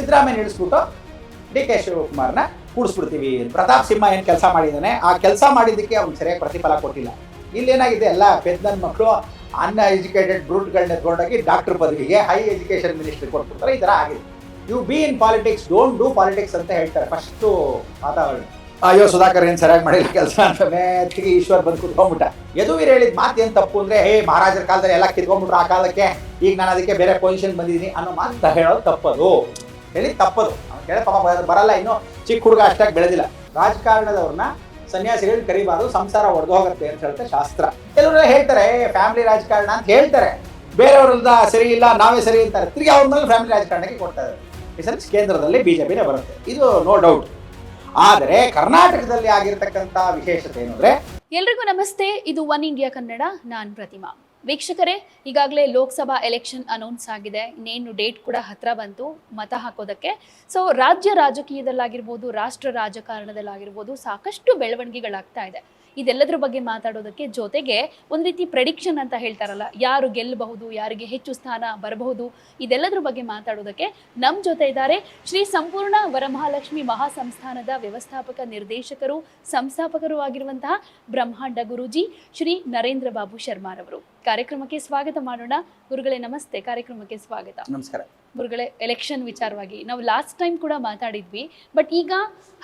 ಸಿದ್ದರಾಮಯ್ಯ ಇಳಿಸ್ಬಿಟ್ಟು D K ಶಿವಕುಮಾರ್ನ ಕೂಡಿಸ್ಬಿಡ್ತೀವಿ. ಪ್ರತಾಪ್ ಸಿಂಹ ಏನು ಕೆಲಸ ಮಾಡಿದ್ದಾನೆ ಆ ಕೆಲಸ ಮಾಡಿದ್ದಕ್ಕೆ ಅವ್ನು ಸರಿಯಾಗಿ ಪ್ರತಿಫಲ ಕೊಟ್ಟಿಲ್ಲ. ಇಲ್ಲೇನಾಗಿದೆ? ಎಲ್ಲ ಪೆದ್ದನ ಮಕ್ಕಳು ಅನ್ ಎಜುಕೇಟೆಡ್ ಬ್ರೂಟ್ಗಳನ್ನ ತೊಗೊಂಡೋಗಿ ಡಾಕ್ಟರ್ ಪದವಿಗೆ ಹೈ ಎಜುಕೇಷನ್ ಮಿನಿಸ್ಟ್ರಿ ಕೊಟ್ಬಿಡ್ತಾರೆ. ಈ ಥರ ಆಗಿದೆ. You be in politics don't do politics ಅಂತ ಹೇಳ್ತಾರೆ. ಫಸ್ಟು ವಾತಾವರಣ. ಅಯ್ಯೋ, ಸುಧಾಕರ್ ಏನು ಸರಿಯಾಗಿ ಮಾಡಿಲ್ಲ ಕೆಲಸ ಅಂತ ಮೆತ್ತಿಗೆ ಈಶ್ವರ್ ಬಂದು ಕುತ್ಕೊಂಡ್ಬಿಟ್ಟ. ಯದುವೀರ್ ಹೇಳಿದ ಮಾತು ಏನು ತಪ್ಪು ಅಂದರೆ, ಹೇ, ಮಹಾರಾಜರ ಕಾಲದಲ್ಲಿ ಎಲ್ಲ ಕಿತ್ಕೊಂಡ್ಬಿಟ್ರು ಆ ಕಾಲಕ್ಕೆ. ಈಗ ನಾನು ಅದಕ್ಕೆ ಬೇರೆ ಪೊಸಿಷನ್ ಬಂದಿದ್ದೀನಿ ಅನ್ನೋ ಮಾತು ಹೇಳೋದು ತಪ್ಪದು. ಹೇಳಿ ತಪ್ಪದು. ಅವ್ನು ಪಾಪ ಬರಲ್ಲ ಇನ್ನು. ಚಿಕ್ಕ ಹುಡುಗ ಅಷ್ಟಾಗಿ ಬೆಳೆದಿಲ್ಲ. ರಾಜಕಾರಣದವ್ರನ್ನ ಸನ್ಯಾಸಿಗಳು ಕರಿಬಾರ್ದು, ಸಂಸಾರ ಒಡೆದು ಹೋಗುತ್ತೆ ಅಂತ ಹೇಳುತ್ತೆ ಶಾಸ್ತ್ರ. ಕೆಲವರೆಲ್ಲ ಹೇಳ್ತಾರೆ ಫ್ಯಾಮಿಲಿ ರಾಜಕಾರಣ ಅಂತ ಹೇಳ್ತಾರೆ. ಬೇರೆಯವ್ರಲ್ದ ಸರಿ ಇಲ್ಲ, ನಾವೇ ಸರಿ ಅಂತಾರೆ. ತಿರುಗಿ ಅವ್ರ ಮೇಲೆ ಫ್ಯಾಮಿಲಿ ರಾಜಕಾರಣಕ್ಕೆ ಕೊಡ್ತಾರೆ ಇದ್ದಾರೆ. ಕೇಂದ್ರದಲ್ಲಿ ಬಿಜೆಪಿನೇ ಬರುತ್ತೆ. ಇದು ನೋ ಡೌಟ್ ಆದರೆ ಕರ್ನಾಟಕದಲ್ಲಿ ಆಗಿರ್ತಕ್ಕಂಥ ವಿಶೇಷತೆ ಏನು ಅಂದ್ರೆ ಎಲ್ರಿಗೂ ನಮಸ್ತೆ. ಇದು ಒನ್ ಇಂಡಿಯಾ ಕನ್ನಡ ನಾನು ಪ್ರತಿಮಾ. ವೀಕ್ಷಕರೇ, ಈಗಾಗಲೇ ಲೋಕಸಭಾ ಎಲೆಕ್ಷನ್ ಅನೌನ್ಸ್ ಆಗಿದೆ. ಇನ್ನೇನು ಡೇಟ್ ಕೂಡ ಹತ್ರ ಬಂತು, ಮತ ಹಾಕೋದಕ್ಕೆ. ಸೊ ರಾಜ್ಯ ರಾಜಕೀಯದಲ್ಲಾಗಿರ್ಬೋದು, ರಾಷ್ಟ್ರ ರಾಜಕಾರಣದಲ್ಲಾಗಿರ್ಬೋದು ಸಾಕಷ್ಟು ಬೆಳವಣಿಗೆಗಳಾಗ್ತಾ ಇದೆ. ಇದೆಲ್ಲದರ ಬಗ್ಗೆ ಮಾತಾಡೋದಕ್ಕೆ ಜೊತೆಗೆ ಒಂದು ರೀತಿ ಪ್ರೆಡಿಕ್ಷನ್ ಅಂತ ಹೇಳ್ತಾರಲ್ಲ ಯಾರು ಗೆಲ್ಲಬಹುದು ಯಾರಿಗೆ ಹೆಚ್ಚು ಸ್ಥಾನ ಬರಬಹುದು ಇದೆಲ್ಲದರ ಬಗ್ಗೆ ಮಾತಾಡೋದಕ್ಕೆ ನಮ್ಮ ಜೊತೆ ಇದ್ದಾರೆ ಶ್ರೀ ಸಂಪೂರ್ಣ ವರಮಹಾಲಕ್ಷ್ಮಿ ಮಹಾಸಂಸ್ಥಾನದ ವ್ಯವಸ್ಥಾಪಕ ನಿರ್ದೇಶಕರು ಸಂಸ್ಥಾಪಕರು ಆಗಿರುವಂತಹ ಬ್ರಹ್ಮಾಂಡ ಗುರೂಜಿ ಶ್ರೀ ನರೇಂದ್ರ ಬಾಬು ಶರ್ಮಾರವರು. ಕಾರ್ಯಕ್ರಮಕ್ಕೆ ಸ್ವಾಗತ ಮಾಡೋಣ. ಗುರುಗಳೇ ನಮಸ್ತೆ. ಕಾರ್ಯಕ್ರಮಕ್ಕೆ ಸ್ವಾಗತ. ನಮಸ್ಕಾರ. ಗುರುಗಳೇ ಎಲೆಕ್ಷನ್ ವಿಚಾರವಾಗಿ. ನಾವು ಲಾಸ್ಟ್ ಟೈಮ್ ಕೂಡ ಮಾತಾಡಿದ್ವಿ ಬಟ್ ಈಗ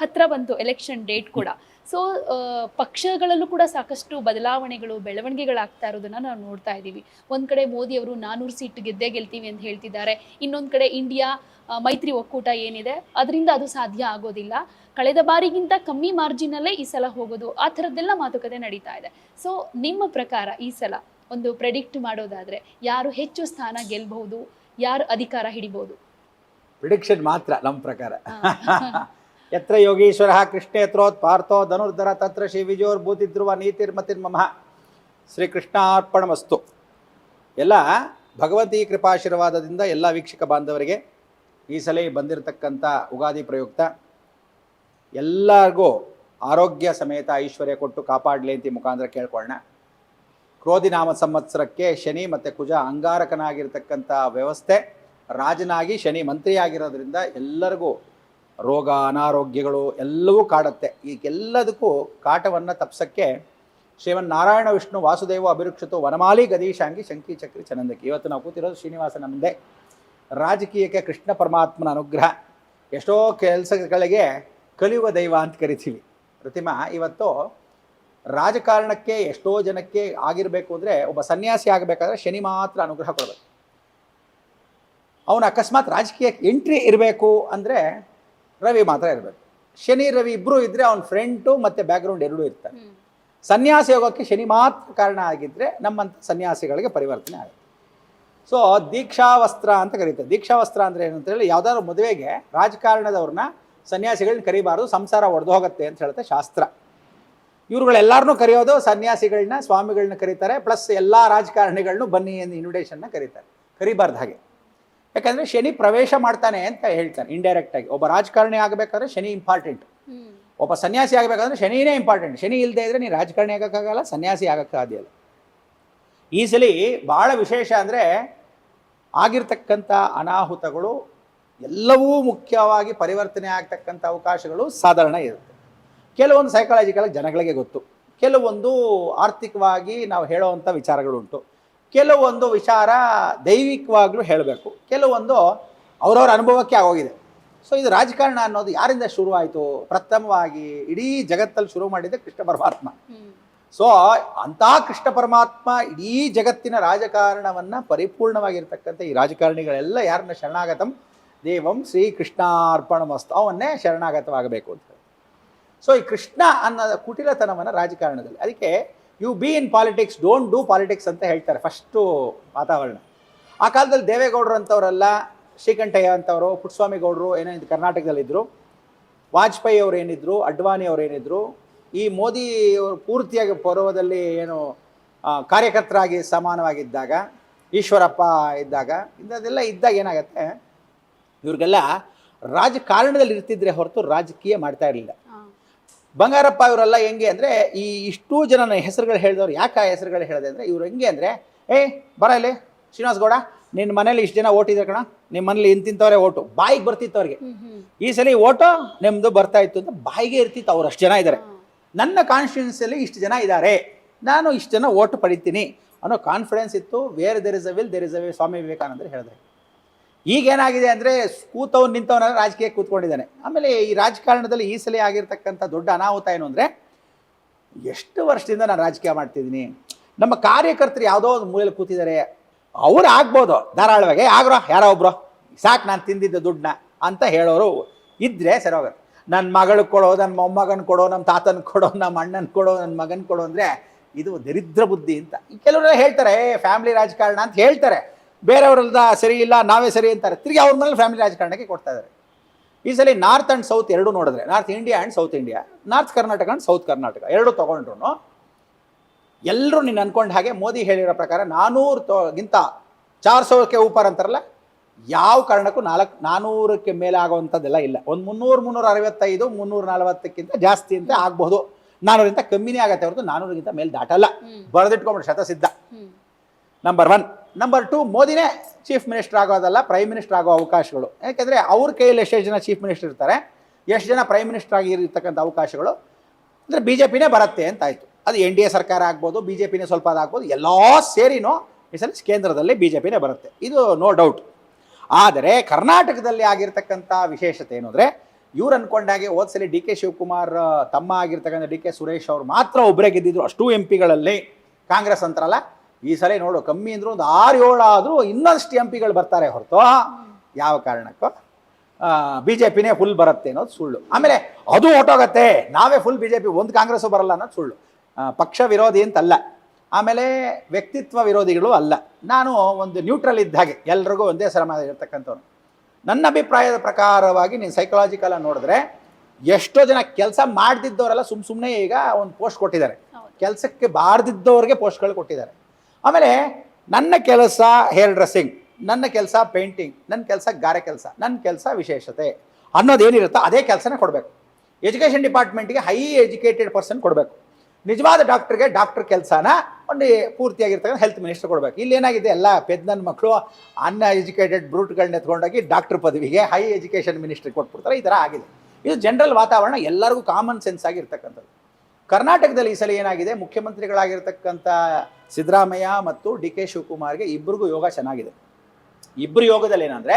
ಹತ್ರ ಬಂತು ಎಲೆಕ್ಷನ್ ಡೇಟ್ ಕೂಡ. ಸೊ ಪಕ್ಷಗಳಲ್ಲೂ ಕೂಡ ಸಾಕಷ್ಟು ಬದಲಾವಣೆಗಳು ಬೆಳವಣಿಗೆಗಳಾಗ್ತಾ ಇರೋದನ್ನ ನಾವು ನೋಡ್ತಾ ಇದ್ದೀವಿ. ಒಂದ್ ಕಡೆ ಮೋದಿ ಅವರು ನಾನೂರು ಸೀಟ್ ಗೆದ್ದೇ ಗೆಲ್ತೀವಿ ಅಂತ ಹೇಳ್ತಿದ್ದಾರೆ. ಇನ್ನೊಂದ್ ಕಡೆ ಇಂಡಿಯಾ ಮೈತ್ರಿ ಒಕ್ಕೂಟ ಏನಿದೆ ಅದರಿಂದ ಅದು ಸಾಧ್ಯ ಆಗೋದಿಲ್ಲ. ಕಳೆದ ಬಾರಿಗಿಂತ ಕಮ್ಮಿ ಮಾರ್ಜಿನಲ್ಲೇ ಈ ಸಲ ಹೋಗೋದು ಆ ಥರದ್ದೆಲ್ಲ ಮಾತುಕತೆ ನಡೀತಾ ಇದೆ. ಸೊ ನಿಮ್ಮ ಪ್ರಕಾರ ಈ ಸಲ ಒಂದು ಪ್ರೆಡಿಕ್ಟ್ ಮಾಡೋದಾದ್ರೆ ಯಾರು ಹೆಚ್ಚು ಸ್ಥಾನ ಗೆಲ್ಬಹುದು ಯಾರು ಅಧಿಕಾರ ಹಿಡಿಬಹುದು? ಪ್ರಿಡಿಕ್ಷನ್ ಮಾತ್ರ ನಮ್ಮ ಪ್ರಕಾರ. ಯತ್ರ ಯೋಗೀಶ್ವರ ಕೃಷ್ಣ ಯತ್ರೋತ್ ಪಾರ್ಥೋ ಧನುರ್ಧರ ತತ್ರ ಶ್ರೀ ವಿಜಯೋರ್ ಶ್ರೀ ಕೃಷ್ಣಾರ್ಪಣ ಶ್ರೀಕೃಷ್ಣಾರ್ಪಣಮಸ್ತು ಎಲ್ಲ ಭಗವತಿ ಕೃಪಾಶೀರ್ವಾದದಿಂದ ಎಲ್ಲ ವೀಕ್ಷಕ ಬಾಂಧವರಿಗೆ ಈ ಸಲ ಬಂದಿರತಕ್ಕಂಥ ಉಗಾದಿ ಪ್ರಯುಕ್ತ ಎಲ್ಲರಿಗೂ ಆರೋಗ್ಯ ಸಮೇತ ಐಶ್ವರ್ಯ ಕೊಟ್ಟು ಕಾಪಾಡಲಿ ಅಂತ ಮುಖಾಂತರ ಕೇಳ್ಕೊಳ್ಳೋಣ. ಕ್ರೋಧಿ ನಾಮ ಸಂವತ್ಸರಕ್ಕೆ ಶನಿ ಮತ್ತು ಕುಜ ಅಂಗಾರಕನಾಗಿರ್ತಕ್ಕಂಥ ವ್ಯವಸ್ಥೆ, ರಾಜನಾಗಿ ಶನಿ ಮಂತ್ರಿಯಾಗಿರೋದ್ರಿಂದ ಎಲ್ಲರಿಗೂ ರೋಗ, ಅನಾರೋಗ್ಯಗಳು ಎಲ್ಲವೂ ಕಾಡುತ್ತೆ. ಈಗೆಲ್ಲದಕ್ಕೂ ಕಾಟವನ್ನು ತಪ್ಸಕ್ಕೆ ಶ್ರೀಮನ್ ನಾರಾಯಣ ವಿಷ್ಣು, ವಾಸುದೇವ, ಅಭಿರುಕ್ಷಿತು, ವನಮಾಲಿ, ಗದೀಶಾಂಗಿ, ಶಂಕಿ, ಚಕ್ರಿ, ಚನಂದಕಿ. ಇವತ್ತು ನಾವು ಕೂತಿರೋದು ಶ್ರೀನಿವಾಸನ ಮುಂದೆ. ರಾಜಕೀಯಕ್ಕೆ ಕೃಷ್ಣ ಪರಮಾತ್ಮನ ಅನುಗ್ರಹ. ಎಷ್ಟೋ ಕೆಲಸಗಳಿಗೆ ಕಲಿಯುವ ದೈವ ಅಂತ ಕರಿತೀವಿ. ಪ್ರತಿಮಾ, ಇವತ್ತು ರಾಜಕಾರಣಕ್ಕೆ ಎಷ್ಟೋ ಜನಕ್ಕೆ ಆಗಿರಬೇಕು ಅಂದರೆ ಒಬ್ಬ ಸನ್ಯಾಸಿ ಆಗಬೇಕಾದ್ರೆ ಶನಿ ಮಾತ್ರ ಅನುಗ್ರಹ ಕೊಡಬೇಕು. ಅವನು ಅಕಸ್ಮಾತ್ ರಾಜಕೀಯಕ್ಕೆ ಎಂಟ್ರಿ ಇರಬೇಕು ಅಂದರೆ ರವಿ ಮಾತ್ರ ಇರಬೇಕು. ಶನಿ ರವಿ ಇಬ್ಬರು ಇದ್ದರೆ ಅವನ ಫ್ರೆಂಟು ಮತ್ತು ಬ್ಯಾಕ್ಗ್ರೌಂಡ್ ಎರಡೂ ಇರ್ತಾರೆ. ಸನ್ಯಾಸಿ ಯೋಗಕ್ಕೆ ಶನಿ ಮಾತ್ರ ಕಾರಣ ಆಗಿದ್ದರೆ ನಮ್ಮಂಥ ಸನ್ಯಾಸಿಗಳಿಗೆ ಪರಿವರ್ತನೆ ಆಗುತ್ತೆ. ಸೊ ದೀಕ್ಷಾವಸ್ತ್ರ ಅಂತ ಕರೀತಾರೆ. ದೀಕ್ಷಾವಸ್ತ್ರ ಅಂದರೆ ಏನು ಅಂತ ಹೇಳಿ ಯಾವ್ದಾದ್ರು ಮದುವೆಗೆ ರಾಜಕಾರಣದವ್ರನ್ನ ಸನ್ಯಾಸಿಗಳನ್ನ ಕರಿಬಾರ್ದು ಸಂಸಾರ ಒಡೆದು ಹೋಗುತ್ತೆ ಅಂತ ಹೇಳುತ್ತೆ ಶಾಸ್ತ್ರ. ಇವ್ರುಗಳೆಲ್ಲರನ್ನೂ ಕರೆಯೋದು ಸನ್ಯಾಸಿಗಳನ್ನ ಸ್ವಾಮಿಗಳನ್ನ ಕರೀತಾರೆ ಪ್ಲಸ್ ಎಲ್ಲ ರಾಜಕಾರಣಿಗಳನ್ನೂ ಬನ್ನಿ ಎಂದು ಇನ್ವಿಟೇಷನ್ನ ಕರೀತಾರೆ. ಕರಿಬಾರ್ದು ಹಾಗೆ. ಯಾಕಂದರೆ ಶನಿ ಪ್ರವೇಶ ಮಾಡ್ತಾನೆ ಅಂತ ಹೇಳ್ತಾನೆ ಇಂಡೈರೆಕ್ಟಾಗಿ ಒಬ್ಬ ರಾಜಕಾರಣಿ ಆಗಬೇಕಾದ್ರೆ ಶನಿ ಇಂಪಾರ್ಟೆಂಟ್ ಒಬ್ಬ ಸನ್ಯಾಸಿ ಆಗಬೇಕಾದ್ರೆ ಶನಿನೇ ಇಂಪಾರ್ಟೆಂಟ್ ಶನಿ ಇಲ್ಲದೆ ಇದ್ರೆ ನೀನು ರಾಜಕಾರಣಿ ಆಗೋಕ್ಕಾಗಲ್ಲ ಸನ್ಯಾಸಿ ಆಗೋಕ್ಕಾಗಲ್ಲ ಈ ಸಲ ಭಾಳ ವಿಶೇಷ ಅಂದರೆ ಆಗಿರ್ತಕ್ಕಂಥ ಅನಾಹುತಗಳು ಎಲ್ಲವೂ ಮುಖ್ಯವಾಗಿ ಪರಿವರ್ತನೆ ಆಗ್ತಕ್ಕಂಥ ಅವಕಾಶಗಳು ಸಾಧಾರಣ ಇರುತ್ತೆ. ಕೆಲವೊಂದು ಸೈಕಾಲಜಿಕಲ್ ಜನಗಳಿಗೆ ಗೊತ್ತು. ಕೆಲವೊಂದು ಆರ್ಥಿಕವಾಗಿ ನಾವು ಹೇಳೋವಂಥ ವಿಚಾರಗಳುಂಟು. ಕೆಲವೊಂದು ವಿಚಾರ ದೈವಿಕವಾಗ್ಲೂ ಹೇಳಬೇಕು. ಕೆಲವೊಂದು ಅವರವ್ರ ಅನುಭವಕ್ಕೆ ಆಗೋಗಿದೆ. ಸೊ ಇದು ರಾಜಕಾರಣ ಅನ್ನೋದು ಯಾರಿಂದ ಶುರುವಾಯಿತು? ಪ್ರಥಮವಾಗಿ ಇಡೀ ಜಗತ್ತಲ್ಲಿ ಶುರು ಮಾಡಿದ್ದೆ ಕೃಷ್ಣ ಪರಮಾತ್ಮ. ಸೊ ಅಂಥ ಕೃಷ್ಣ ಪರಮಾತ್ಮ ಇಡೀ ಜಗತ್ತಿನ ರಾಜಕಾರಣವನ್ನು ಪರಿಪೂರ್ಣವಾಗಿರ್ತಕ್ಕಂಥ ಈ ರಾಜಕಾರಣಿಗಳೆಲ್ಲ ಯಾರನ್ನ ಶರಣಾಗತಂ? ದೇವಂ ಶ್ರೀ ಕೃಷ್ಣಾರ್ಪಣಮಸ್ತು. ಅವನ್ನೇ ಶರಣಾಗತವಾಗಬೇಕು ಅಂತ ಹೇಳಿ. ಸೊ ಈ ಕೃಷ್ಣ ಅನ್ನೋದ ಕುಟಿಲತನವನ್ನು ರಾಜಕಾರಣದಲ್ಲಿ. ಅದಕ್ಕೆ you be in politics don't do politics ಅಂತ ಹೇಳ್ತಾರೆ ಫಸ್ಟು ವಾತಾವರಣ. ಆ ಕಾಲದಲ್ಲಿ ದೇವೇಗೌಡರು ಅಂಥವರೆಲ್ಲ ಶ್ರೀಕಂಠಯ್ಯ ಅಂಥವರು ಪುಟ್ಟಸ್ವಾಮಿ ಗೌಡರು ಏನೋ ಇದು ಕರ್ನಾಟಕದಲ್ಲಿದ್ದರು ವಾಜಪೇಯಿ ಅವರು ಏನಿದ್ರು, ಅಡ್ವಾಣಿ ಅವರು ಏನಿದ್ರು, ಈ ಮೋದಿ ಅವರು ಪೂರ್ತಿಯಾಗಿ ಪರ್ವದಲ್ಲಿ ಏನು ಕಾರ್ಯಕರ್ತರಾಗಿ ಸಮಾನವಾಗಿದ್ದಾಗ, ಈಶ್ವರಪ್ಪ ಇದ್ದಾಗ, ಇಂಥದ್ದೆಲ್ಲ ಇದ್ದಾಗ ಏನಾಗುತ್ತೆ, ಇವ್ರಿಗೆಲ್ಲ ರಾಜಕಾರಣದಲ್ಲಿ ಇರ್ತಿದ್ರೆ ಹೊರತು ರಾಜಕೀಯ ಮಾಡ್ತಾ ಇರಲಿಲ್ಲ. ಬಂಗಾರಪ್ಪ ಇವರೆಲ್ಲ ಹೆಂಗೆ ಅಂದರೆ ಈ ಇಷ್ಟು ಜನ ಹೆಸರುಗಳು ಹೇಳಿದವ್ರು ಯಾಕೆ ಆ ಹೆಸರುಗಳು ಹೇಳಿದೆ ಅಂದರೆ ಇವ್ರು ಹೆಂಗೆ ಅಂದರೆ ಏ ಬರ ಇಲ್ಲಿ ಶ್ರೀನಿವಾಸ್ ಗೌಡ ನಿನ್ನ ಮನೇಲಿ ಇಷ್ಟು ಜನ ಓಟ್ ಇದೆ ಕಣ ನಿಮ್ಮ ಮನೇಲಿ ಇಂತಿಂಥವ್ರೆ ಓಟು ಬಾಯಿಗೆ ಬರ್ತಿತ್ತು ಅವ್ರಿಗೆ. ಈ ಸಲ ಓಟು ನಿಮ್ಮದು ಬರ್ತಾ ಇತ್ತು ಅಂತ ಬಾಯಿಗೆ ಇರ್ತಿತ್ತು ಅವ್ರು ಅಷ್ಟು ಜನ ಇದ್ದಾರೆ ನನ್ನ ಕಾನ್ಸ್ಟಿಟ್ಯೂನ್ಸಿಯಲ್ಲಿ ಇಷ್ಟು ಜನ ಇದ್ದಾರೆ ನಾನು ಇಷ್ಟು ಜನ ಓಟ್ ಪಡಿತೀನಿ. ಅನ್ನೋ ಕಾನ್ಫಿಡೆನ್ಸ್ ಇತ್ತು where there is a will there is a way Swami ವಿವೇಕಾನಂದರು ಹೇಳಿದ್ರೆ. ಈಗೇನಾಗಿದೆ ಅಂದರೆ ಕೂತವ್ನು ನಿಂತವನ ರಾಜಕೀಯ ಕೂತ್ಕೊಂಡಿದ್ದಾನೆ. ಆಮೇಲೆ ಈ ರಾಜಕಾರಣದಲ್ಲಿ ಈ ಸಲ ಆಗಿರ್ತಕ್ಕಂಥ ದೊಡ್ಡ ಅನಾಹುತ ಏನು ಅಂದರೆ, ಎಷ್ಟು ವರ್ಷದಿಂದ ನಾನು ರಾಜಕೀಯ ಮಾಡ್ತಿದ್ದೀನಿ, ನಮ್ಮ ಕಾರ್ಯಕರ್ತರು ಯಾವುದೋ ಒಂದು ಮೂಲೆಯಲ್ಲಿ ಕೂತಿದ್ದಾರೆ, ಅವ್ರು ಆಗ್ಬೋದು, ಧಾರಾಳವಾಗಿ, ಆಗ್ರೋ, ಯಾರೋ ಒಬ್ರು, ಸಾಕು ನಾನು ತಿಂದಿದ್ದ ದುಡ್ಡನ್ನ ಅಂತ ಹೇಳೋರು ಇದ್ದರೆ ಸರಿ ಹೋಗುತ್ತೆ. ನನ್ನ ಮಗಳಿಗೆ ಕೊಡೋ ನನ್ನ ಮೊಮ್ಮಗನ ಕೊಡೋ ನಮ್ಮ ತಾತನ ಕೊಡೋ ನಮ್ಮ ಅಣ್ಣನ ಕೊಡೋ ನನ್ನ ಮಗನ ಕೊಡೋ ಅಂದರೆ ಇದು ದರಿದ್ರ ಬುದ್ಧಿ ಅಂತ. ಕೆಲವರೆಲ್ಲ ಹೇಳ್ತಾರೆ ಫ್ಯಾಮಿಲಿ ರಾಜಕಾರಣ ಅಂತ ಹೇಳ್ತಾರೆ. ಬೇರೆಯವರೆಲ್ಲ ಸರಿ ಇಲ್ಲ ನಾವೇ ಸರಿ ಅಂತಾರೆ. ತಿರುಗಿ ಅವ್ರ ಮೇಲೆ ಫ್ಯಾಮಿಲಿ ರಾಜಕಾರಣಕ್ಕೆ ಕೊಡ್ತಾ ಇದ್ದಾರೆ ಈ ಸಲ ನಾರ್ತ್ ಆ್ಯಂಡ್ ಸೌತ್ ಎರಡು ನೋಡಿದ್ರೆ north India and south India north Karnataka and south Karnataka ಎರಡು ತೊಗೊಂಡ್ರು ಎಲ್ಲರೂ ನೀನು ಅಂದ್ಕೊಂಡ ಹಾಗೆ ಮೋದಿ ಹೇಳಿರೋ ಪ್ರಕಾರ ನಾನ್ನೂರು ತೋಗಿಂತ ಚಾರ್ ಸಾವಿರಕ್ಕೆ ಊಪರ್ ಅಂತಾರಲ್ಲ ಯಾವ ಕಾರಣಕ್ಕೂ ನಾಲ್ಕು ನಾನ್ನೂರಕ್ಕೆ ಮೇಲೆ ಆಗೋವಂಥದ್ದೆಲ್ಲ ಇಲ್ಲ. ಒಂದು ಮುನ್ನೂರು ಮುನ್ನೂರ ಅರವತ್ತೈದು ಮುನ್ನೂರ ನಲವತ್ತಕ್ಕಿಂತ ಜಾಸ್ತಿ ಅಂತ ಆಗ್ಬೋದು ನಾನ್ನೂರಿಂದ ಕಮ್ಮಿನೇ ಆಗತ್ತೆ ಹೊರತು ನಾನ್ನೂರಿಗಿಂತ ಮೇಲೆ ದಾಟಲ್ಲ. ಬರೆದಿಟ್ಕೊಂಬಿಟ್ಟು ಶತಸಿದ್ಧ. ನಂಬರ್ ಒನ್ ನಂಬರ್ ಟು ಮೋದಿನೇ ಚೀಫ್ ಮಿನಿಸ್ಟರ್ ಆಗೋದಲ್ಲ ಪ್ರೈಮ್ ಮಿನಿಸ್ಟರ್ ಆಗೋ ಅವಕಾಶಗಳು. ಯಾಕೆಂದರೆ ಅವ್ರ ಕೈಯಲ್ಲಿ ಎಷ್ಟೇ ಜನ ಚೀಫ್ ಮಿನಿಸ್ಟರ್ ಇರ್ತಾರೆ, ಎಷ್ಟು ಜನ ಪ್ರೈಮ್ ಮಿನಿಸ್ಟರ್ ಆಗಿರ್ತಕ್ಕಂಥ ಅವಕಾಶಗಳು, ಅಂದರೆ ಬಿ ಜೆ ಪಿನೇ ಬರುತ್ತೆ ಅಂತ ಆಯಿತು. ಅದು ಎನ್ ಡಿ ಎ ಸರ್ಕಾರ ಆಗ್ಬೋದು ಬಿ ಜೆ ಪಿನೇ ಸ್ವಲ್ಪ ಅದಾಗ್ಬೋದು, ಎಲ್ಲ ಸೇರಿನೂ ಈ ಸಲ ಕೇಂದ್ರದಲ್ಲಿ ಬಿ ಜೆ ಪಿನೇ ಬರುತ್ತೆ. ಇದು ನೋ ಡೌಟ್ ಆದರೆ ಕರ್ನಾಟಕದಲ್ಲಿ ಆಗಿರ್ತಕ್ಕಂಥ ವಿಶೇಷತೆ ಏನು ಅಂದರೆ, ಇವ್ರು ಅನ್ಕೊಂಡಾಗೆ ಹೋದ್ಸಲಿ ಡಿ ಕೆ ಶಿವಕುಮಾರ್, ತಮ್ಮ ಆಗಿರ್ತಕ್ಕಂಥ ಡಿ ಕೆ ಸುರೇಶ್ ಅವರು ಮಾತ್ರ ಒಬ್ಬರೇ ಗೆದ್ದಿದ್ರು, ಅಷ್ಟೂ ಎಂ ಪಿಗಳಲ್ಲಿ ಕಾಂಗ್ರೆಸ್ ಅಂತಾರಲ್ಲ ಈ ಸಲ ನೋಡು ಕಮ್ಮಿ ಅಂದರೂ ಒಂದು ಆರು ಏಳು ಆದರೂ ಇನ್ನಷ್ಟು ಎಂ ಪಿಗಳು ಬರ್ತಾರೆ ಹೊರತು. ಯಾವ ಕಾರಣಕ್ಕೂ? ಬಿ ಜೆ ಪಿನೇ ಫುಲ್ ಬರುತ್ತೆ ಅನ್ನೋದು ಸುಳ್ಳು. ಆಮೇಲೆ ಅದು ಹೊಟ್ಟೋಗತ್ತೆ ನಾವೇ ಫುಲ್ ಬಿ ಜೆ ಪಿ ಒಂದು ಕಾಂಗ್ರೆಸ್ಸು ಬರಲ್ಲ ಅನ್ನೋದು ಸುಳ್ಳು. ಪಕ್ಷ ವಿರೋಧಿ ಅಂತಲ್ಲ. ಆಮೇಲೆ ವ್ಯಕ್ತಿತ್ವ ವಿರೋಧಿಗಳು ಅಲ್ಲ. ನಾನು ಒಂದು ನ್ಯೂಟ್ರಲ್ ಇದ್ದ ಹಾಗೆ ಎಲ್ರಿಗೂ ಒಂದೇ ಸರ ಇರ್ತಕ್ಕಂಥವ್ರು ನನ್ನ ಅಭಿಪ್ರಾಯದ ಪ್ರಕಾರವಾಗಿ ನೀನು ಸೈಕಲಾಜಿಕಲ್ ನೋಡಿದ್ರೆ ಎಷ್ಟೋ ಜನ ಕೆಲಸ ಮಾಡ್ದಿದ್ದವರೆಲ್ಲ ಸುಮ್ಮ ಸುಮ್ಮನೆ ಈಗ ಒಂದು ಪೋಸ್ಟ್ ಕೊಟ್ಟಿದ್ದಾರೆ. ಕೆಲಸಕ್ಕೆ ಬಾರ್ದಿದ್ದವ್ರಿಗೆ ಪೋಸ್ಟ್ಗಳು ಕೊಟ್ಟಿದ್ದಾರೆ. ಆಮೇಲೆ ನನ್ನ ಕೆಲಸ ಹೇರ್ ಡ್ರೆಸ್ಸಿಂಗ್, ನನ್ನ ಕೆಲಸ ಪೇಂಟಿಂಗ್, ನನ್ನ ಕೆಲಸ ಗಾರೆ ಕೆಲಸ, ನನ್ನ ಕೆಲಸ ವಿಶೇಷತೆ ಅನ್ನೋದೇನಿರುತ್ತೋ ಅದೇ ಕೆಲಸನೇ ಕೊಡಬೇಕು. ಎಜುಕೇಷನ್ ಡಿಪಾರ್ಟ್ಮೆಂಟ್ಗೆ ಹೈ ಎಜುಕೇಟೆಡ್ ಪರ್ಸನ್ ಕೊಡಬೇಕು. ನಿಜವಾದ ಡಾಕ್ಟ್ರಿಗೆ ಡಾಕ್ಟರ್ ಕೆಲಸನ ಒಂದು ಪೂರ್ತಿಯಾಗಿರ್ತಕ್ಕಂಥ ಹೆಲ್ತ್ ಮಿನಿಸ್ಟರ್ ಕೊಡಬೇಕು. ಇಲ್ಲಿ ಏನಾಗಿದೆ? ಎಲ್ಲ ಪೆದ್ದನ ಮಕ್ಕಳು ಅನ್ ಎಜುಕೇಟೆಡ್ ಬ್ರೂಟ್ಗಳನ್ನ ಎತ್ಕೊಂಡೋಗಿ ಡಾಕ್ಟರ್ ಪದವಿಗೆ ಹೈ ಎಜುಕೇಷನ್ ಮಿನಿಸ್ಟ್ರಿಗೆ ಕೊಟ್ಬಿಡ್ತಾರೆ. ಈ ಥರ ಆಗಿದೆ. ಇದು ಜನರಲ್ ವಾತಾವರಣ ಎಲ್ಲರಿಗೂ ಕಾಮನ್ ಸೆನ್ಸ್ ಆಗಿರ್ತಕ್ಕಂಥದ್ದು. ಕರ್ನಾಟಕದಲ್ಲಿ ಈ ಸಲ ಏನಾಗಿದೆ? ಮುಖ್ಯಮಂತ್ರಿಗಳಾಗಿರ್ತಕ್ಕಂಥ ಸಿದ್ದರಾಮಯ್ಯ ಮತ್ತು ಡಿ ಕೆ ಶಿವಕುಮಾರ್ಗೆ ಇಬ್ಬರಿಗೂ ಯೋಗ ಚೆನ್ನಾಗಿದೆ. ಇಬ್ಬರು ಯೋಗದಲ್ಲಿ ಏನಂದರೆ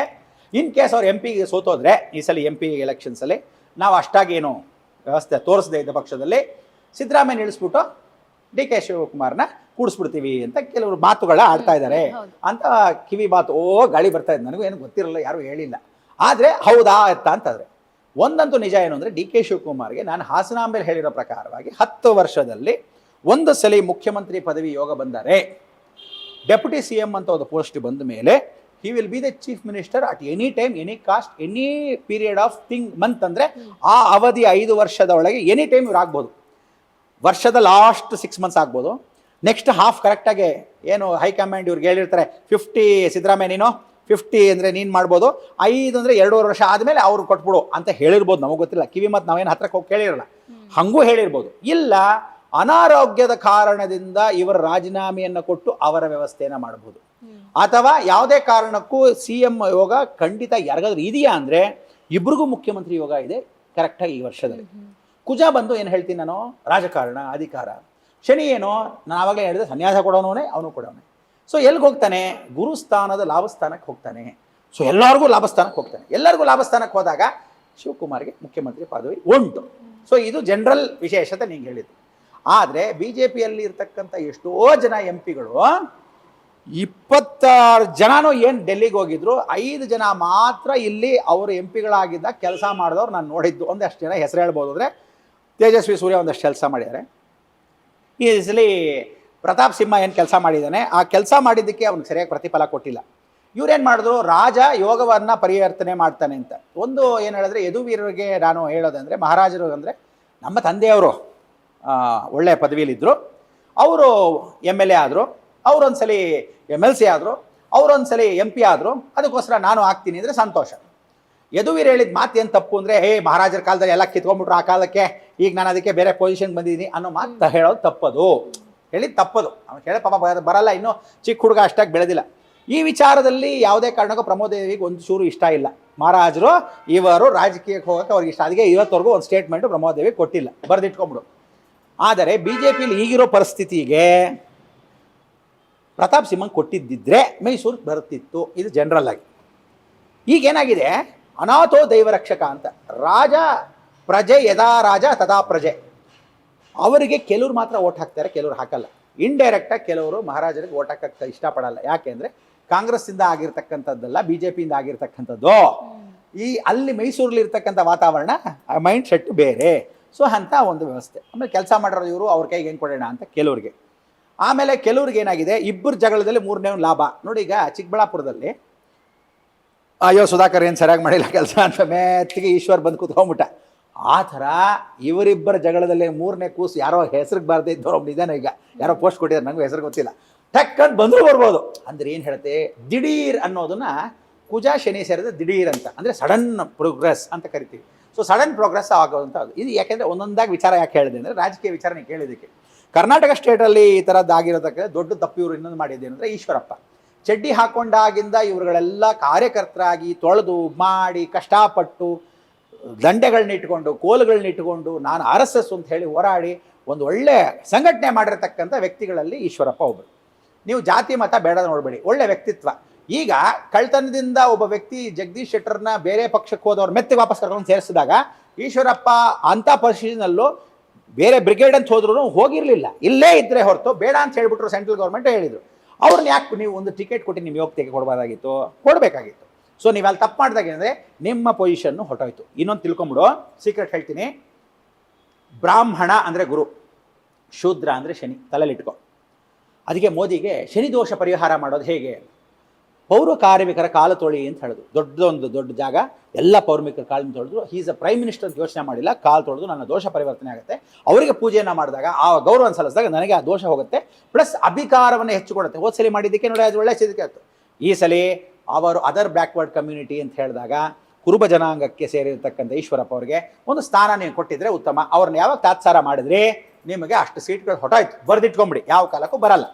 ಇನ್ ಕೇಸ್ ಅವ್ರು ಎಂ ಪಿಗೆ ಸೋತೋದ್ರೆ ಈ ಸಲ ಎಂ ಪಿ ಎಲೆಕ್ಷನ್ಸಲ್ಲಿ ನಾವು ಅಷ್ಟಾಗೇನು ವ್ಯವಸ್ಥೆ ತೋರಿಸದೇ ಇದ್ದ ಪಕ್ಷದಲ್ಲಿ ಸಿದ್ದರಾಮಯ್ಯ ನಿಲ್ಲಿಸ್ಬಿಟ್ಟು ಡಿ ಕೆ ಶಿವಕುಮಾರ್ನ ಕೂಡಿಸ್ಬಿಡ್ತೀವಿ ಅಂತ ಕೆಲವರು ಮಾತುಗಳ ಆಡ್ತಾ ಇದ್ದಾರೆ ಅಂತ ಕಿವಿ ಮಾತು ಓ ಗಾಳಿ ಬರ್ತಾ ಇದೆ. ನನಗೂ ಏನು ಗೊತ್ತಿರಲ್ಲ ಯಾರೂ ಹೇಳಿಲ್ಲ. ಆದರೆ ಹೌದಾ ಅಂತ ಅಂತಂದರೆ ಒಂದಂತೂ ನಿಜ ಏನು ಅಂದರೆ ಡಿ ಕೆ ಶಿವಕುಮಾರ್ಗೆ ನಾನು ಹಾಸನಾಂಬೆಲ್ ಹೇಳಿರೋ ಪ್ರಕಾರವಾಗಿ ಹತ್ತು ವರ್ಷದಲ್ಲಿ ಒಂದು ಸಲ ಮುಖ್ಯಮಂತ್ರಿ ಪದವಿ ಯೋಗ ಬಂದರೆ, ಡೆಪ್ಯುಟಿ ಸಿ ಎಂ ಅಂತ ಒಂದು ಪೋಸ್ಟ್ ಬಂದ ಮೇಲೆ he will be the chief minister at any time any cost any period of thing month ಅಂದರೆ ಆ ಅವಧಿ ಐದು ವರ್ಷದ ಒಳಗೆ ಎನಿ ಟೈಮ್ ಇವ್ರು ಆಗ್ಬೋದು. ವರ್ಷದ ಲಾಸ್ಟ್ ಸಿಕ್ಸ್ ಮಂತ್ಸ್ ಆಗ್ಬೋದು. ನೆಕ್ಸ್ಟ್ ಹಾಫ್ ಕರೆಕ್ಟಾಗಿ ಏನು ಹೈಕಮಾಂಡ್ ಇವ್ರಿಗೆ ಹೇಳಿರ್ತಾರೆ ಫಿಫ್ಟಿ ಸಿದ್ದರಾಮಯ್ಯ ನೀನು ಫಿಫ್ಟಿ ಅಂದರೆ ನೀನು ಮಾಡ್ಬೋದು, ಐದು ಅಂದರೆ ಎರಡೂವರೆ ವರ್ಷ ಆದಮೇಲೆ ಅವ್ರು ಕೊಟ್ಬಿಡು ಅಂತ ಹೇಳಿರ್ಬೋದು ನಮಗೆ ಗೊತ್ತಿಲ್ಲ. ಕಿವಿ ಮತ್ತು ನಾವೇನು ಹತ್ರಕ್ಕೆ ಹೋಗಿ ಕೇಳಿರಲ್ಲ. ಹಂಗೂ ಹೇಳಿರ್ಬೋದು. ಇಲ್ಲ, ಅನಾರೋಗ್ಯದ ಕಾರಣದಿಂದ ಇವರ ರಾಜೀನಾಮೆಯನ್ನು ಕೊಟ್ಟು ಅವರ ವ್ಯವಸ್ಥೆಯನ್ನು ಮಾಡಬಹುದು ಅಥವಾ ಯಾವುದೇ ಕಾರಣಕ್ಕೂ ಸಿ ಎಂ ಯೋಗ ಖಂಡಿತ ಯಾರಿಗಾದ್ರೂ ಇದೆಯಾ ಅಂದರೆ ಇಬ್ರಿಗೂ ಮುಖ್ಯಮಂತ್ರಿ ಯೋಗ ಇದೆ ಕರೆಕ್ಟಾಗಿ ಈ ವರ್ಷದಲ್ಲಿ. ಕುಜ ಬಂದು ಏನು ಹೇಳ್ತೀನಿ ನಾನು? ರಾಜಕಾರಣ, ಅಧಿಕಾರ. ಶನಿ ಏನೋ? ನಾನು ಆವಾಗಲೇ ಹೇಳಿದೆ, ಸನ್ಯಾಸ ಕೊಡೋನೇ ಅವನು ಕೊಡೋನೆ. ಸೊ ಎಲ್ಲಿಗೆ ಹೋಗ್ತಾನೆ? ಗುರುಸ್ಥಾನದ ಲಾಭಸ್ಥಾನಕ್ಕೆ ಹೋಗ್ತಾನೆ. ಸೊ ಎಲ್ಲರಿಗೂ ಲಾಭಸ್ಥಾನಕ್ಕೆ ಹೋಗ್ತಾನೆ. ಎಲ್ಲರಿಗೂ ಲಾಭಸ್ಥಾನಕ್ಕೆ ಹೋದಾಗ ಶಿವಕುಮಾರ್ಗೆ ಮುಖ್ಯಮಂತ್ರಿ ಪದವಿ ಉಂಟು. ಸೊ ಇದು ಜನರಲ್ ವಿಶೇಷತೆ ನೀವು ಹೇಳಿದ್ದು. ಆದರೆ ಬಿ ಜೆ ಪಿಯಲ್ಲಿ ಇರ್ತಕ್ಕಂಥ ಎಷ್ಟೋ ಜನ ಎಂ ಪಿಗಳು ಇಪ್ಪತ್ತಾರು ಜನನೂ ಏನು ಡೆಲ್ಲಿಗೆ ಹೋಗಿದ್ರು, ಐದು ಜನ ಮಾತ್ರ ಇಲ್ಲಿ ಅವರು ಎಂ ಪಿಗಳಾಗಿದ್ದ ಕೆಲಸ ಮಾಡಿದವ್ರು ನಾನು ನೋಡಿದ್ದು ಒಂದಷ್ಟು ಜನ ಹೆಸರು ಹೇಳ್ಬೋದು ಅಂದರೆ, ತೇಜಸ್ವಿ ಸೂರ್ಯ ಒಂದಷ್ಟು ಕೆಲಸ ಮಾಡಿದ್ದಾರೆ ಈ ಸಲ ಪ್ರತಾಪ್ ಸಿಂಹ ಏನು ಕೆಲಸ ಮಾಡಿದ್ದಾನೆ, ಆ ಕೆಲಸ ಮಾಡಿದ್ದಕ್ಕೆ ಅವ್ನಿಗೆ ಸರಿಯಾಗಿ ಪ್ರತಿಫಲ ಕೊಟ್ಟಿಲ್ಲ. ಇವ್ರೇನು ಮಾಡಿದ್ರು, ರಾಜ ಯೋಗವನ್ನು ಪರಿವರ್ತನೆ ಮಾಡ್ತಾನೆ ಅಂತ. ಒಂದು ಏನು ಹೇಳಿದ್ರೆ, ಯದುವೀರರಿಗೆ ನಾನು ಹೇಳೋದಂದರೆ, ಮಹಾರಾಜರು ಅಂದರೆ ನಮ್ಮ ತಂದೆಯವರು ಒಳ್ಳೆಯ ಪದವಿಯಲ್ಲಿದ್ದರು ಅವರು ಎಂ ಎಲ್ ಎ ಆದರು, ಅವರೊಂದ್ಸಲಿ ಎಂ ಎಲ್ ಸಿ ಆದರು, ಅವರೊಂದ್ಸಲಿ ಎಂ ಪಿ ಆದರು, ಅದಕ್ಕೋಸ್ಕರ ನಾನು ಆಗ್ತೀನಿ ಅಂದರೆ ಸಂತೋಷ. ಯದುವೀರ್ ಹೇಳಿದ ಮಾತು ಏನು ತಪ್ಪು ಅಂದರೆ, ಹೇ, ಮಹಾರಾಜರ ಕಾಲದಲ್ಲಿ ಎಲ್ಲ ಕಿತ್ಕೊಂಡ್ಬಿಟ್ರು ಆ ಕಾಲಕ್ಕೆ, ಈಗ ನಾನು ಅದಕ್ಕೆ ಬೇರೆ ಪೊಸಿಷನ್ಗೆ ಬಂದಿದ್ದೀನಿ ಅನ್ನೋ ಮಾತು ಹೇಳೋದು ತಪ್ಪದು. ಹೇಳಿದ್ ತಪ್ಪದು. ಅವ್ನು ಹೇಳಿ ಪಾಪ ಬರ- ಬರಲ್ಲ, ಇನ್ನೂ ಚಿಕ್ಕ ಹುಡುಗ ಅಷ್ಟಾಗಿ ಬೆಳೆದಿಲ್ಲ. ಈ ವಿಚಾರದಲ್ಲಿ ಯಾವುದೇ ಕಾರಣಕ್ಕೂ ಪ್ರಮೋದೇವಿಗೆ ಒಂದು ಚೂರು ಇಷ್ಟ ಇಲ್ಲ. ಮಹಾರಾಜರು, ಇವರು ರಾಜಕೀಯಕ್ಕೆ ಹೋಗೋಕೆ ಅವ್ರಿಗೆ ಇಷ್ಟ. ಅದಕ್ಕೆ ಇವತ್ತವರೆಗೂ ಒಂದು ಸ್ಟೇಟ್ಮೆಂಟ್ ಪ್ರಮೋದೇವಿ ಕೊಟ್ಟಿಲ್ಲ. ಬರೆದಿಟ್ಕೊಂಬಿಡು. ಆದರೆ ಬಿ ಜೆ ಪಿಲಿ ಈಗಿರೋ ಪರಿಸ್ಥಿತಿಗೆ ಪ್ರತಾಪ್ ಸಿಂಹಂಗೆ ಕೊಟ್ಟಿದ್ದಿದ್ರೆ ಮೈಸೂರಿಗೆ ಬರುತ್ತಿತ್ತು ಇದು ಜನರಲ್ ಆಗಿ. ಈಗೇನಾಗಿದೆ? ಅನಾಥೋ ದೈವರಕ್ಷಕ ಅಂತ. ರಾಜ ಪ್ರಜೆ ಯದಾ ರಾಜ ತದಾ ಪ್ರಜೆ. ಅವರಿಗೆ ಕೆಲವ್ರು ಮಾತ್ರ ಓಟ್ ಹಾಕ್ತಾರೆ, ಕೆಲವ್ರು ಹಾಕಲ್ಲ. ಇಂಡೈರೆಕ್ಟಾಗಿ ಕೆಲವರು ಮಹಾರಾಜರಿಗೆ ಓಟ್ ಹಾಕಕ್ಕೆ ಇಷ್ಟಪಡಲ್ಲ. ಯಾಕೆಂದರೆ ಕಾಂಗ್ರೆಸ್ಸಿಂದ ಆಗಿರ್ತಕ್ಕಂಥದ್ದಲ್ಲ ಬಿ ಜೆ ಪಿಯಿಂದ ಆಗಿರ್ತಕ್ಕಂಥದ್ದು, ಈ ಅಲ್ಲಿ ಮೈಸೂರಲ್ಲಿ ಇರ್ತಕ್ಕಂಥ ವಾತಾವರಣ ಮೈಂಡ್ ಸೆಟ್ ಬೇರೆ. ಸೊ ಅಂತ ಒಂದು ವ್ಯವಸ್ಥೆ. ಆಮೇಲೆ ಕೆಲಸ ಮಾಡಿರೋರು ಇವರು, ಅವ್ರ ಕೈಗೆ ಹೆಂಗೆ ಕೊಡೋಣ ಅಂತ ಕೆಲವ್ರಿಗೆ. ಆಮೇಲೆ ಕೆಲವ್ರಿಗೆ ಏನಾಗಿದೆ, ಇಬ್ಬರು ಜಗಳದಲ್ಲಿ ಮೂರನೇ ಲಾಭ. ನೋಡಿ ಈಗ ಚಿಕ್ಕಬಳ್ಳಾಪುರದಲ್ಲಿ, ಅಯ್ಯೋ ಸುಧಾಕರ್ ಏನು ಸರಿಯಾಗಿ ಮಾಡಿಲ್ಲ ಕೆಲಸ ಅಂತ, ಮೇತ್ತಿಗೆ ಈಶ್ವರ್ ಬಂದು ಕೂತ್ಕೊಂಡ್ಬಿಟ್ಟ. ಆ ಥರ ಇವರಿಬ್ಬರ ಜಗಳದಲ್ಲಿ ಮೂರನೇ ಕೂಸು ಯಾರೋ ಹೆಸರಿಗೆ ಬಾರದೇ ಇದ್ದವ್ರು ಒಬ್ಬ ಇದ್ದಾನೆ ಈಗ. ಯಾರೋ ಪೋಸ್ಟ್ ಕೊಟ್ಟಿದ್ದಾರೆ ನನಗೂ ಹೆಸರು ಗೊತ್ತಿಲ್ಲ. ಟಕ್ಕಂತ ಬಂದರೂ ಬರ್ಬೋದು. ಅಂದ್ರೆ ಏನು ಹೇಳುತ್ತೆ ದಿಢೀರ್ ಅನ್ನೋದನ್ನ ಕುಜ ಶನಿ ಸೇರಿದ ದಿಢೀರ್ ಅಂತ. ಅಂದರೆ ಸಡನ್ ಪ್ರೋಗ್ರೆಸ್ ಅಂತ ಕರಿತೀವಿ. ಸೊ ಸಡನ್ ಪ್ರೋಗ್ರೆಸ್ ಆಗೋದಂತ ಅದು. ಇದು ಯಾಕೆಂದರೆ ಒಂದೊಂದಾಗಿ ವಿಚಾರ ಯಾಕೆ ಹೇಳಿದೆ ಅಂದರೆ ರಾಜಕೀಯ ವಿಚಾರ ನೀವು ಕೇಳಿದ್ದಕ್ಕೆ. ಕರ್ನಾಟಕ ಸ್ಟೇಟಲ್ಲಿ ಈ ಥರದ್ದಾಗಿರೋದಕ್ಕೆ ದೊಡ್ಡ ತಪ್ಪು ಇವರು ಇನ್ನೊಂದು ಮಾಡಿದ್ದೇನೆಂದರೆ ಈಶ್ವರಪ್ಪ. ಚಡ್ಡಿ ಹಾಕೊಂಡಾಗಿಂದ ಇವರುಗಳೆಲ್ಲ ಕಾರ್ಯಕರ್ತರಾಗಿ ತೊಳೆದು, ಮಾಡಿ, ಕಷ್ಟಪಟ್ಟು ದಂಡೆಗಳನ್ನ ಇಟ್ಕೊಂಡು ಕೋಲುಗಳನ್ನ ಇಟ್ಕೊಂಡು ನಾನು ಆರ್ ಎಸ್ ಎಸ್ ಅಂತ ಹೇಳಿ ಹೋರಾಡಿ ಒಂದು ಒಳ್ಳೆ ಸಂಘಟನೆ ಮಾಡಿರತಕ್ಕಂಥ ವ್ಯಕ್ತಿಗಳಲ್ಲಿ ಈಶ್ವರಪ್ಪ ಒಬ್ಬರು ನೀವು ಜಾತಿ, ಮತ ಬೇಡ ನೋಡಬೇಡಿ. ಒಳ್ಳೆ ವ್ಯಕ್ತಿತ್ವ. ಈಗ ಕಳ್ತನದಿಂದ ಒಬ್ಬ ವ್ಯಕ್ತಿ ಜಗದೀಶ್ ಶೆಟ್ಟರ್ನ ಬೇರೆ ಪಕ್ಷಕ್ಕೆ ಹೋದವ್ರು ಮೆತ್ತಿ ವಾಪಸ್ ಕರ್ಕೊಂಡು ಸೇರಿಸಿದಾಗ ಈಶ್ವರಪ್ಪ ಅಂಥ ಪರಿಸ್ಥಿತಿನಲ್ಲೂ ಬೇರೆ ಬ್ರಿಗೇಡ್ ಅಂತ ಹೋದ್ರು ಹೋಗಿರಲಿಲ್ಲ. ಇಲ್ಲೇ ಇದ್ರೆ ಹೊರತು ಬೇಡ ಅಂತ ಹೇಳ್ಬಿಟ್ರು ಸೆಂಟ್ರಲ್ ಗೌರ್ಮೆಂಟ್ ಹೇಳಿದ್ರು. ಅವ್ರನ್ನ ಯಾಕೆ ನೀವು ಒಂದು ಟಿಕೆಟ್ ಕೊಟ್ಟು ನಿಮ್ಮ ಯೋಗ್ಯತೆಗೆ ಕೊಡಬಾರ್ದಾಗಿತ್ತು ಕೊಡಬೇಕಾಗಿತ್ತು. ಸೊ ನೀವು ಅಲ್ಲಿ ತಪ್ಪು ಮಾಡಿದಾಗ ಏನಂದರೆ ನಿಮ್ಮ ಪೊಸಿಷನ್ನು ಹೊಟ್ಟೋಯ್ತು ಇನ್ನೊಂದು ತಿಳ್ಕೊಂಬಿಡು. ಸೀಕ್ರೆಟ್ ಹೇಳ್ತೀನಿ. ಬ್ರಾಹ್ಮಣ ಅಂದರೆ ಗುರು, ಶೂದ್ರ ಅಂದರೆ ಶನಿ ತಲೆಯಲ್ಲಿ ಇಟ್ಕೊ. ಅದಕ್ಕೆ ಮೋದಿಗೆ ಶನಿ ದೋಷ ಪರಿಹಾರ ಮಾಡೋದು ಹೇಗೆ? ಪೌರ ಕಾರ್ಮಿಕರ ಕಾಲು ತೊಳಿ ಅಂತ ಹೇಳಿದ್ರು ದೊಡ್ಡದೊಂದು ದೊಡ್ಡ ಜಾಗ. ಎಲ್ಲ ಪೌರ್ಮಿಕರ ಕಾಲನ್ನು ತೊಳೆದ್ರು. ಈಸ್ ಅ ಪ್ರೈಮ್ ಮಿನಿಸ್ಟರ್ ಅಂತ ಯೋಚನೆ ಮಾಡಿಲ್ಲ. ಕಾಲು ತೊಳೆದು ನನ್ನ ದೋಷ ಪರಿವರ್ತನೆ ಆಗುತ್ತೆ. ಅವರಿಗೆ ಪೂಜೆಯನ್ನು ಮಾಡಿದಾಗ ಆ ಗೌರವ ಸಲ್ಲಿಸಿದಾಗ ನನಗೆ ಆ ದೋಷ ಹೋಗುತ್ತೆ. ಪ್ಲಸ್ ಅಧಿಕಾರವನ್ನು ಹೆಚ್ಚು ಕೊಡುತ್ತೆ ಹೋದ್ಸಲಿ ಸಲ ಮಾಡಿದ್ದಕ್ಕೆ ನೋಡಿ, ಅದು ಒಳ್ಳೆ ಸಿದ್ಧಕ್ಕೆ ಆಯಿತು. ಈ ಸಲ ಅವರು ಅದರ್ ಬ್ಯಾಕ್ವರ್ಡ್ ಕಮ್ಯುನಿಟಿ ಅಂತ ಹೇಳಿದಾಗ ಕುರುಬ ಜನಾಂಗಕ್ಕೆ ಸೇರಿರ್ತಕ್ಕಂಥ ಈಶ್ವರಪ್ಪ ಅವರಿಗೆ ಒಂದು ಸ್ಥಾನ ನೀವು ಕೊಟ್ಟಿದ್ರೆ ಉತ್ತಮ. ಅವ್ರನ್ನ ಯಾವಾಗ ತಾತ್ಸಾರ ಮಾಡಿದ್ರಿ? ನಿಮಗೆ ಅಷ್ಟು ಸೀಟ್ಗಳು ಹೊಟಾಯ್ತು ಬರೆದಿಟ್ಕೊಂಬಿಡಿ. ಯಾವ ಕಾಲಕ್ಕೂ ಬರಲ್ಲ.